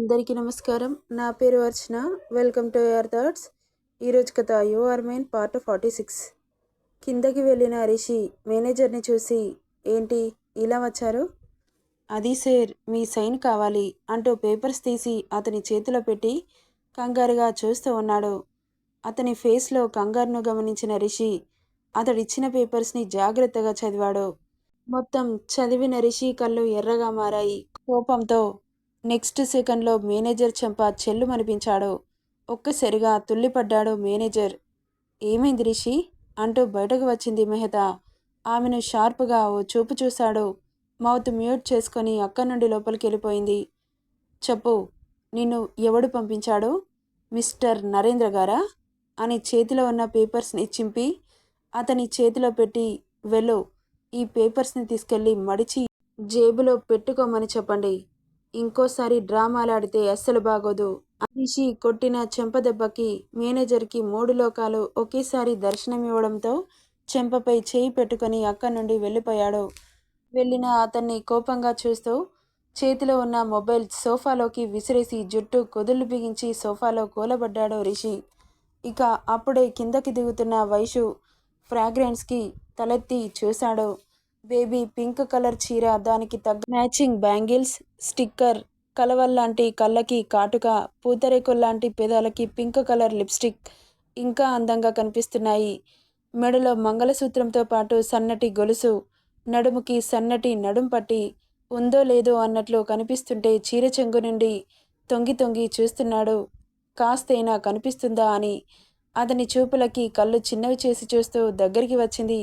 అందరికీ నమస్కారం. నా పేరు Archana. Welcome to your thoughts ఈరోజు కథ you are mine part forty six కిందకి వెళ్ళిన రిషి మేనేజర్ని చూసి ఏంటి? ఇలా వచ్చారు? అది సార్ మీ సైన్ కావాలి అంటూ పేపర్స్ తీసి అతని చేతిలో పెట్టి కంగారుగా చూస్తూ ఉన్నాడు. అతని ఫేస్లో కంగారును గమనించిన రిషి అతడిచ్చిన పేపర్స్ని జాగ్రత్తగా చదివాడు. మొత్తం చదివిన రిషి కళ్ళు ఎర్రగా మారాయి. కోపంతో నెక్స్ట్ సెకండ్లో మేనేజర్ చెంప చెల్లుమనిపించాడు. ఒక్కసారిగా తుల్లిపడ్డాడు మేనేజర్. ఏమైంది రిషి? అంటూ బయటకు వచ్చింది మెహతా. ఆమెను షార్ప్గా ఓ చూపు చూశాడు. మౌత్ మ్యూట్ చేసుకొని అక్కడి నుండి లోపలికి వెళ్ళిపోయింది చెప్పు నిన్ను ఎవడు పంపించాడు? మిస్టర్ నరేంద్ర గారా? అని చేతిలో ఉన్న పేపర్స్ని చింపి అతని చేతిలో పెట్టి వెళ్ళు ఈ పేపర్స్ని తీసుకెళ్ళి మడిచి జేబులో పెట్టుకోమని చెప్పండి. ఇంకోసారి డ్రామాలాడితే అస్సలు బాగోదు. అనిషి కొట్టిన చెంపదెబ్బకి మేనేజర్కి మూడు లోకాలు ఒకేసారి దర్శనమివ్వడంతో చెంపపై చేయి పెట్టుకొని అక్కడి నుండి వెళ్ళిపోయాడు. వెళ్ళిన అతన్ని కోపంగా చూస్తూ చేతిలో ఉన్న మొబైల్ సోఫాలోకి విసిరేసి జుట్టు కొదులు బిగించి సోఫాలో కూలబడ్డాడు రిషి. ఇక అప్పుడే కిందకి దిగుతున్న వైషు ఫ్రాగ్రెన్స్కి తలెత్తి చూశాడు. బేబీ పింక్ కలర్ చీర దానికి తగ్గ మ్యాచింగ్ బ్యాంగిల్స్ స్టిక్కర్ కలవల్లాంటి కళ్ళకి కాటుక పూతరేకుల్లాంటి పెదాలకి పింక్ కలర్ లిప్స్టిక్ ఇంకా అందంగా కనిపిస్తున్నాయి. మెడలో మంగళసూత్రంతో పాటు సన్నటి గొలుసు నడుముకి సన్నటి నడుం పట్టి ఉందో లేదో అన్నట్లు కనిపిస్తుంటే చీర చెంగు నుండి తొంగి తొంగి చూస్తున్నాడు. కాస్తైనా కనిపిస్తుందా అని అతని చూపులకి కళ్ళు చిన్నవి చేసి చూస్తూ దగ్గరికి వచ్చింది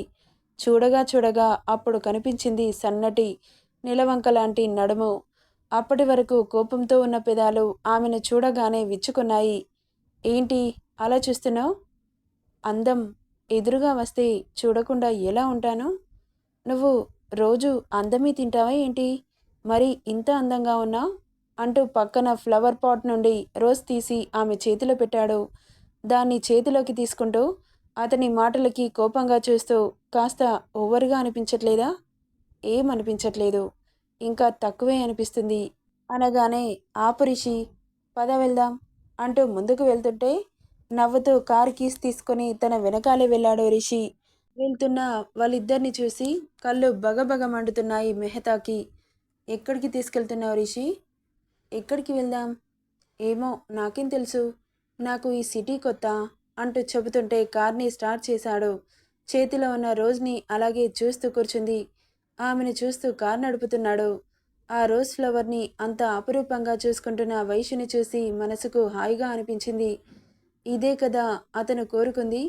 చూడగా చూడగా అప్పుడు కనిపించింది సన్నటి నిలవంక లాంటి నడుము. అప్పటి వరకు కోపంతో ఉన్న పెదాలు ఆమెను చూడగానే విచ్చుకున్నాయి. ఏంటి? అలా చూస్తున్నావు? అందం ఎదురుగా వస్తే చూడకుండా ఎలా ఉంటాను? నువ్వు రోజు అందమే తింటావా ఏంటి? మరి ఇంత అందంగా ఉన్నావు? అంటూ పక్కన ఫ్లవర్ పాట్ నుండి రోజ్ తీసి ఆమె చేతిలో పెట్టాడు. దాన్ని చేతిలోకి తీసుకుంటూ అతని మాటలకి కోపంగా చూస్తూ కాస్త ఓవర్గా అనిపించట్లేదా? ఏమనిపించట్లేదు. ఇంకా తక్కువే అనిపిస్తుంది. అనగానే ఆపురిషి పద వెళ్దాం అంటూ ముందుకు వెళ్తుంటే నవ్వుతూ కారు కీస్ తీసుకొని తన వెనకాలే వెళ్ళాడు రిషి. వెళ్తున్న వాళ్ళిద్దరిని చూసి కళ్ళు బగబగ మండుతున్నాయి మెహతాకి. ఎక్కడికి తీసుకెళ్తున్నావు రిషి? ఎక్కడికి వెళ్దాం? ఏమో నాకేం తెలుసు. నాకు ఈ సిటీ కొత్త. అంటూ చెబుతుంటే కార్ని స్టార్ట్ చేశాడు. చేతిలో ఉన్న రోజ్ని అలాగే చూస్తూ కూర్చుంది. ఆమెను చూస్తూ కార్ నడుపుతున్నాడు. ఆ రోజ్ ఫ్లవర్ని అంత అపురూపంగా చూసుకుంటున్న వైశ్యుని చూసి మనసుకు హాయిగా అనిపించింది. ఇదే కదా అతను కోరుకుంది?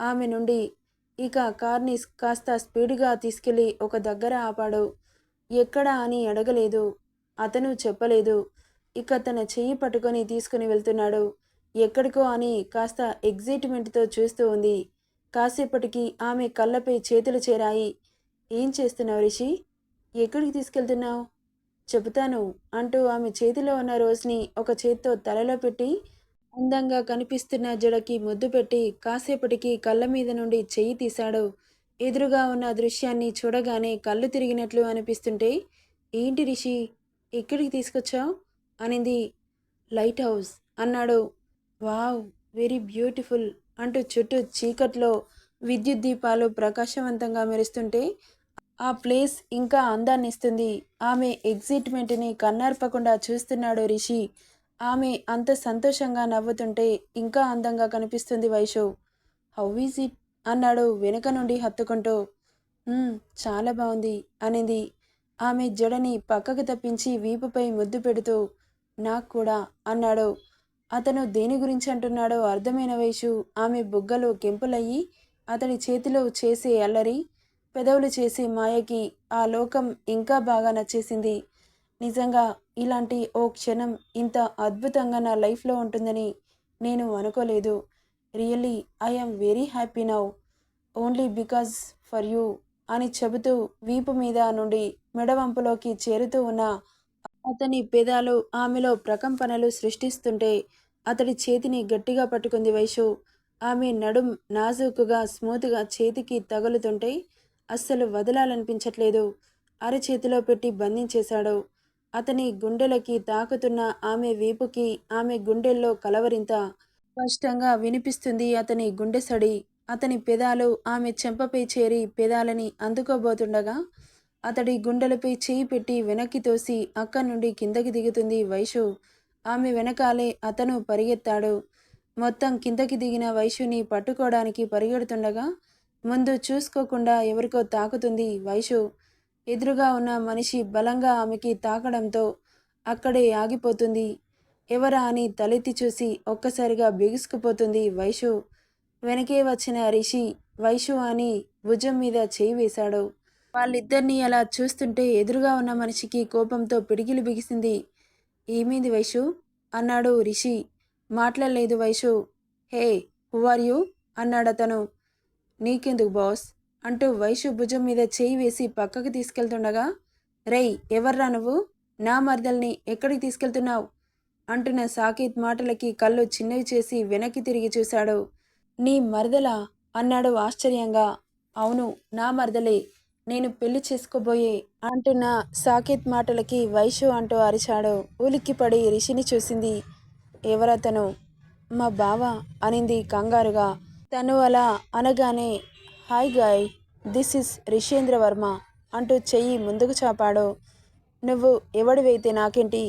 ఆమె నుండి. ఇక కార్ని కాస్త స్పీడ్గా తీసుకెళ్ళి ఒక దగ్గర ఆపాడు. ఎక్కడా అని అడగలేదు. అతను చెప్పలేదు. ఇక తన చెయ్యి పట్టుకొని తీసుకుని వెళ్తున్నాడు. ఎక్కడికో అని కాస్త ఎగ్జైట్మెంట్తో చూస్తూ ఉంది. కాసేపటికి ఆమె కళ్ళపై చేతులు చేరాయి. ఏం చేస్తున్నావు రిషి? ఎక్కడికి తీసుకెళ్తున్నావు? చెబుతాను అంటూ ఆమె చేతిలో ఉన్న రోజుని ఒక చేత్తో తలలో పెట్టి అందంగా కనిపిస్తున్న జడకి ముద్దు పెట్టి కాసేపటికి కళ్ళ మీద నుండి చెయ్యి తీశాడు. ఎదురుగా ఉన్న దృశ్యాన్ని చూడగానే కళ్ళు తిరిగినట్లు అనిపిస్తుంటే ఏంటి రిషి? ఎక్కడికి తీసుకొచ్చావు? అనింది. లైట్ హౌస్ అన్నాడు. Wow very beautiful. అంటూ చుట్టూ చీకట్లో విద్యుత్ దీపాలు ప్రకాశవంతంగా మెరుస్తుంటే ఆ ప్లేస్ ఇంకా అందాన్ని ఇస్తుంది. ఆమె ఎగ్జైట్మెంట్ని కన్నార్పకుండా చూస్తున్నాడు రిషి. ఆమె అంత సంతోషంగా నవ్వుతుంటే ఇంకా అందంగా కనిపిస్తుంది వైషవ్. How is it? అన్నాడు వెనుక నుండి హత్తుకుంటూ. చాలా బాగుంది అనేది. ఆమె జడని పక్కకు తప్పించి వీపుపై ముద్దు పెడుతూ నాకు కూడా అన్నాడు. అతను దేని గురించి అంటున్నాడో అర్థమైన వయసు ఆమె బుగ్గలు కెంపులయ్యి అతని చేతిలో చేసే అల్లరి పెదవులు చేసే మాయకి ఆ లోకం ఇంకా బాగా నచ్చేసింది. నిజంగా ఇలాంటి ఓ క్షణం ఇంత అద్భుతంగా నా లైఫ్లో ఉంటుందని నేను అనుకోలేదు. Really I'm very happy now. Only because for you అని చెబుతూ వీపు మీద నుండి మెడవంపులోకి చేరుతూ ఉన్న అతని పెదాలు ఆమెలో ప్రకంపనలు సృష్టిస్తుంటే అతడి చేతిని గట్టిగా పట్టుకుంది వైషు ఆమె నడుం నాజూకుగా స్మూత్గా చేతికి తగులుతుంటే అస్సలు వదలాలనిపించట్లేదు. అరచేతిలో పెట్టి బంధించేశాడు. అతని గుండెలకి తాకుతున్న ఆమె వీపుకి ఆమె గుండెల్లో కలవరింత స్పష్టంగా వినిపిస్తుంది అతని గుండె సడి. అతని పెదాలు ఆమె చెంపపై చేరి పెదాలని అందుకోబోతుండగా అతడి గుండెలపై చేయి పెట్టి వెనక్కి తోసి అక్కడి నుండి కిందకి దిగుతుంది వైషు. ఆమె వెనకాలే అతను పరిగెత్తాడు. మొత్తం కిందకి దిగిన వైషుని పట్టుకోవడానికి పరిగెడుతుండగా ముందు చూసుకోకుండా ఎవరికో తాకుతుంది వైషు. ఎదురుగా ఉన్న మనిషి బలంగా ఆమెకి తాకడంతో అక్కడే ఆగిపోతుంది. ఎవరా అని తలెత్తి చూసి ఒక్కసారిగా బిగుసుకుపోతుంది వైషు. వెనకే వచ్చిన రిషి వైషు అని భుజం మీద చేయి వేశాడు. వాళ్ళిద్దరినీ అలా చూస్తుంటే ఎదురుగా ఉన్న మనిషికి కోపంతో పిడిగిలి బిగిసింది. ఏమైంది వైషు? అన్నాడు రిషి. మాట్లాడలేదు Vaishu. Hey who are you? అతను. నీకెందుకు బాస్? అంటూ వైషు భుజం మీద చేయి వేసి పక్కకి తీసుకెళ్తుండగా రేయ్ ఎవర్రా నువ్వు? నా మరదల్ని ఎక్కడికి తీసుకెళ్తున్నావు? అంటున్న సాకేత్ మాటలకి కళ్ళు చిన్నవి చేసి వెనక్కి తిరిగి చూశాడు. నీ మరదలా? అన్నాడు ఆశ్చర్యంగా. అవును నా మరదలే. నేను పెళ్ళి చేసుకోబోయే అంటున్న సాకేత్ మాటలకి వైషు అంటూ అరిచాడు. ఉలిక్కిపడి రిషిని చూసింది ఎవరతను? మా బావ అనింది కంగారుగా. తను అలా అనగానే hi guy this is Rishendra Varma అంటూ చెయ్యి ముందుకు చాపాడు. నువ్వు ఎవడివైతే నాకేంటి?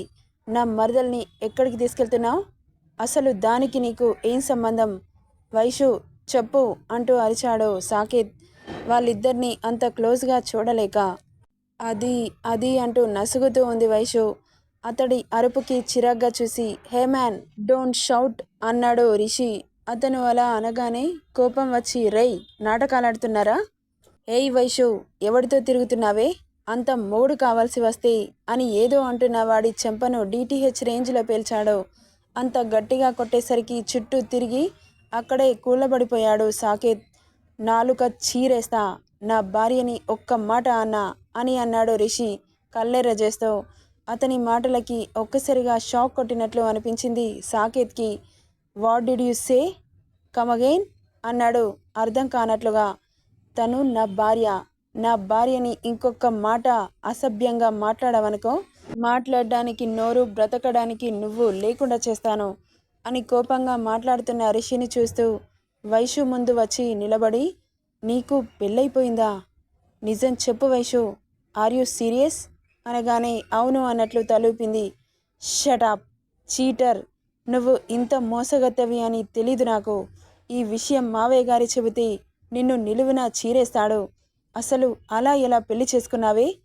నా మరదల్ని ఎక్కడికి తీసుకెళ్తున్నావు? అసలు దానికి నీకు ఏం సంబంధం? వైషు చెప్పు అంటూ అరిచాడు సాకేత్. వాళ్ళిద్దరినీ అంత క్లోజ్గా చూడలేక అది అది అంటూ నసుగుతూ ఉంది వైషు. అతడి అరుపుకి చిరాగ్గా చూసి హే మ్యాన్ డోంట్ షౌట్ అన్నాడు రిషి. అతను అలా అనగానే కోపం వచ్చి రేయ్ నాటకాలాడుతున్నారా? ఏయ్ వైషు ఎవడితో తిరుగుతున్నావే? అంత మూడు కావాల్సి వస్తే అని ఏదో అంటున్న వాడి చెంపను డిటిహెచ్ రేంజ్లో పేల్చాడు. అంత గట్టిగా కొట్టేసరికి చుట్టూ తిరిగి అక్కడే కూలబడిపోయాడు సాకేత్. నాలుక చీరేస్తా నా భార్యని ఒక్క మాట అన్నా అని అన్నాడు రిషి కళ్ళెర్ర చేస్తూ. అతని మాటలకి ఒక్కసారిగా షాక్ కొట్టినట్లు అనిపించింది సాకేత్కి. What did you say? Come again అన్నాడు అర్థం కానట్లుగా. తను నా భార్య. నా భార్యని ఇంకొక మాట అసభ్యంగా మాట్లాడవనుకో మాట్లాడడానికి నోరు బ్రతకడానికి నువ్వు లేకుండా చేస్తాను అని కోపంగా మాట్లాడుతున్న రిషిని చూస్తూ వైషు ముందు వచ్చి నిలబడి నీకు పెళ్ళైపోయిందా? నిజం చెప్పు వైషు. Are you serious? అనగానే అవును అన్నట్లు తలూపింది. Shut up cheater. నువ్వు ఇంత మోసగత్తవి అని తెలీదు నాకు. ఈ విషయం మావయ్య గారి చెబితే నిన్ను నిలువున చీరేస్తాడు. అసలు అలా ఎలా పెళ్ళి చేసుకున్నావే?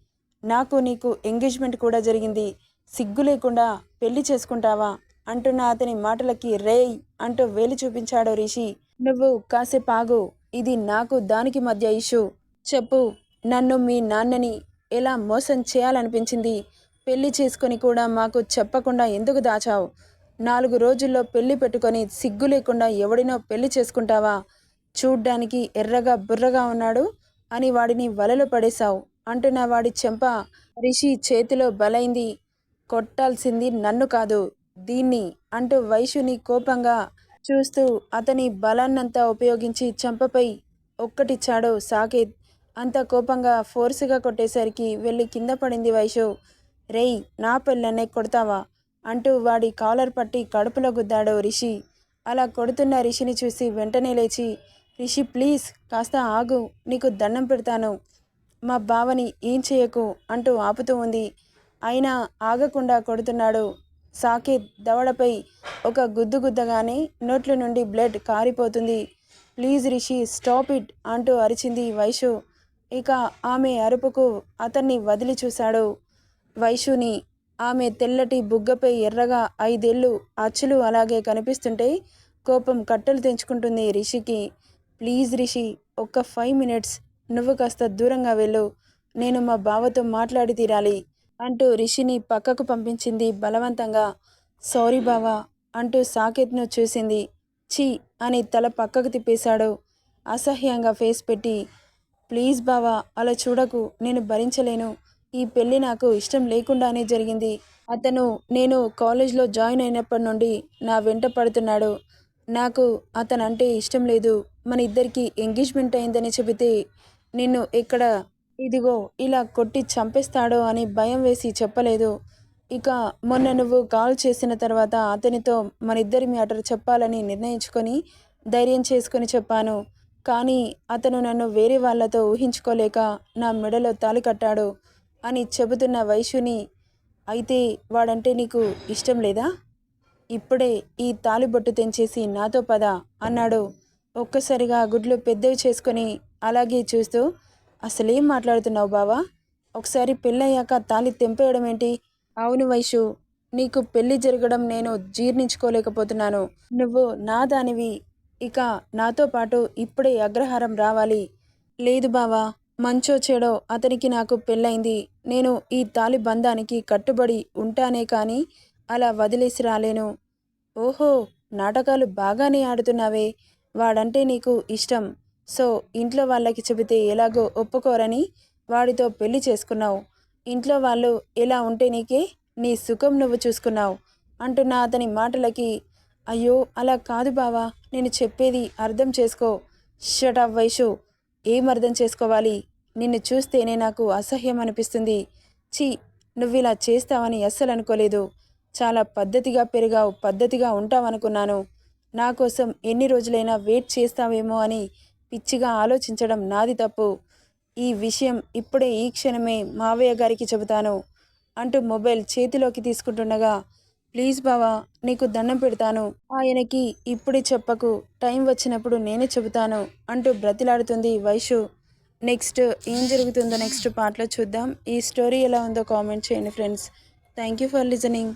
నాకు నీకు ఎంగేజ్మెంట్ కూడా జరిగింది. సిగ్గు లేకుండా పెళ్ళి చేసుకుంటావా? అంటున్న అతని మాటలకి రేయ్ అంటూ వేలు చూపించాడు రిషి. నువ్వు కాసేపు ఆగు. ఇది నాకు దానికి మధ్య ఇష్యూ. చెప్పు. నన్ను మీ నాన్నని ఎలా మోసం చేయాలనిపించింది? పెళ్ళి చేసుకొని కూడా మాకు చెప్పకుండా ఎందుకు దాచావు? నాలుగు రోజుల్లో పెళ్ళి పెట్టుకొని సిగ్గు లేకుండా ఎవడినో పెళ్ళి చేసుకుంటావా? చూడ్డానికి ఎర్రగా బుర్రగా ఉన్నాడు అని వాడిని వలలో పడేశావు. అంటున్న వాడి చెంప రిషి చేతిలో బలైంది. కొట్టాల్సింది నన్ను కాదు దీన్ని అంటూ వైశ్యుని కోపంగా చూస్తూ అతని బలాన్నంతా ఉపయోగించి చంపపై ఒక్కటిచ్చాడో సాకేత్. అంత కోపంగా ఫోర్సుగా కొట్టేసరికి వెళ్ళి కింద పడింది వైషు. రేయ్ నా పిల్లనే కొడతావా? అంటూ వాడి కాలర్ పట్టి కడుపులో గుద్దాడో రిషి. అలా కొడుతున్న రిషిని చూసి వెంటనే లేచి రిషి ప్లీజ్ కాస్త ఆగు నీకు దండం పెడతాను. మా బావని ఏం చేయకు అంటూ ఆపుతూ ఉంది. అయినా ఆగకుండా కొడుతున్నాడు సాకేత్ దవడపై ఒక గుద్దు గుద్దగానే నోట్ల నుండి బ్లడ్ కారిపోతుంది. ప్లీజ్ రిషి స్టాప్ ఇట్ అంటూ అరిచింది వైషు. ఇక ఆమె అరుపుకు అతన్ని వదిలి చూశాడు. వైషుని ఆమె తెల్లటి బుగ్గపై ఎర్రగా ఐదేళ్ళు అచ్చులు అలాగే కనిపిస్తుంటే కోపం కట్టలు తెంచుకుంటుంది రిషికి. ప్లీజ్ రిషి ఒక్క ఫైవ్ మినిట్స్ నువ్వు కాస్త దూరంగా వెళ్ళు. నేను మా బావతో మాట్లాడి తీరాలి. అంటూ రిషిని పక్కకు పంపించింది బలవంతంగా. సారీ బావా అంటూ సాకేత్ను చూసింది. ఛీ అని తల పక్కకు తిప్పేశాడు. అసహ్యంగా ఫేస్ పెట్టి ప్లీజ్ బావా అలా చూడకు నేను భరించలేను. ఈ పెళ్ళి నాకు ఇష్టం లేకుండానే జరిగింది. అతను నేను కాలేజ్లో జాయిన్ అయినప్పటి నుండి నా వెంట పడుతున్నాడు. నాకు అతనంటే ఇష్టం లేదు. మన ఇద్దరికి ఎంగేజ్మెంట్ అయిందని చెబితే నిన్ను ఇక్కడ ఇదిగో ఇలా కొట్టి చంపేస్తాడో అని భయం వేసి చెప్పలేదు. ఇక మొన్న నువ్వు కాల్ చేసిన తర్వాత అతనితో మనిద్దరి మ్యాటర్ చెప్పాలని నిర్ణయించుకొని ధైర్యం చేసుకొని చెప్పాను. కానీ అతను నన్ను వేరే వాళ్ళతో ఊహించుకోలేక నా మెడలో తాళి కట్టాడు అని చెబుతున్న వైశ్యుని అయితే వాడంటే నీకు ఇష్టం లేదా? ఇప్పుడే ఈ తాలిబొట్టు తెంచేసి నాతో పద అన్నాడు. ఒక్కసారిగా గుడ్లు పెద్దవి చేసుకొని అలాగే చూస్తూ అసలేం మాట్లాడుతున్నావు బావా? ఒకసారి పెళ్ళయ్యాక తాలి తెంపేయడం ఏంటి? అవును వైషు నీకు పెళ్ళి జరగడం నేను జీర్ణించుకోలేకపోతున్నాను. నువ్వు నా దానివి ఇక నాతో పాటు ఇప్పుడే అగ్రహారం రావాలి. లేదు బావా మంచో చెడో అతనికి నాకు పెళ్ళైంది నేను ఈ తాలి బంధానికి కట్టుబడి ఉంటానే కానీ అలా వదిలేసి రాలేను. ఓహో నాటకాలు బాగానే ఆడుతున్నావే. వాడంటే నీకు ఇష్టం. సో ఇంట్లో వాళ్ళకి చెబితే ఎలాగో ఒప్పుకోరని వాడితో పెళ్ళి చేసుకున్నావు. ఇంట్లో వాళ్ళు ఎలా ఉంటే నీకే నీ సుఖం నువ్వు చూసుకున్నావు అంటున్న అతని మాటలకి అయ్యో అలా కాదు బావా నేను చెప్పేది అర్థం చేసుకో. Shut off Vaishu. ఏం అర్థం చేసుకోవాలి? నిన్ను చూస్తేనే నాకు అసహ్యం అనిపిస్తుంది. ఛీ నువ్వు ఇలా చేస్తావని అస్సలు అనుకోలేదు. చాలా పద్ధతిగా పెరిగావు పద్ధతిగా ఉంటావనుకున్నాను. నా కోసం ఎన్ని రోజులైనా వెయిట్ చేస్తావేమో అని పిచ్చిగా ఆలోచించడం నాది తప్పు. ఈ విషయం ఇప్పుడే ఈ క్షణమే మావయ్య గారికి చెబుతాను. అంటూ మొబైల్ చేతిలోకి తీసుకుంటుండగా ప్లీజ్ బావా నీకు దండం పెడతాను. ఆయనకి ఇప్పుడే చెప్పకు. టైం వచ్చినప్పుడు నేనే చెబుతాను అంటూ బ్రతిలాడుతుంది వైషు. నెక్స్ట్ ఏం జరుగుతుందో నెక్స్ట్ పార్ట్లో చూద్దాం. ఈ స్టోరీ ఎలా ఉందో కామెంట్ చేయండి friends. Thank you for listening.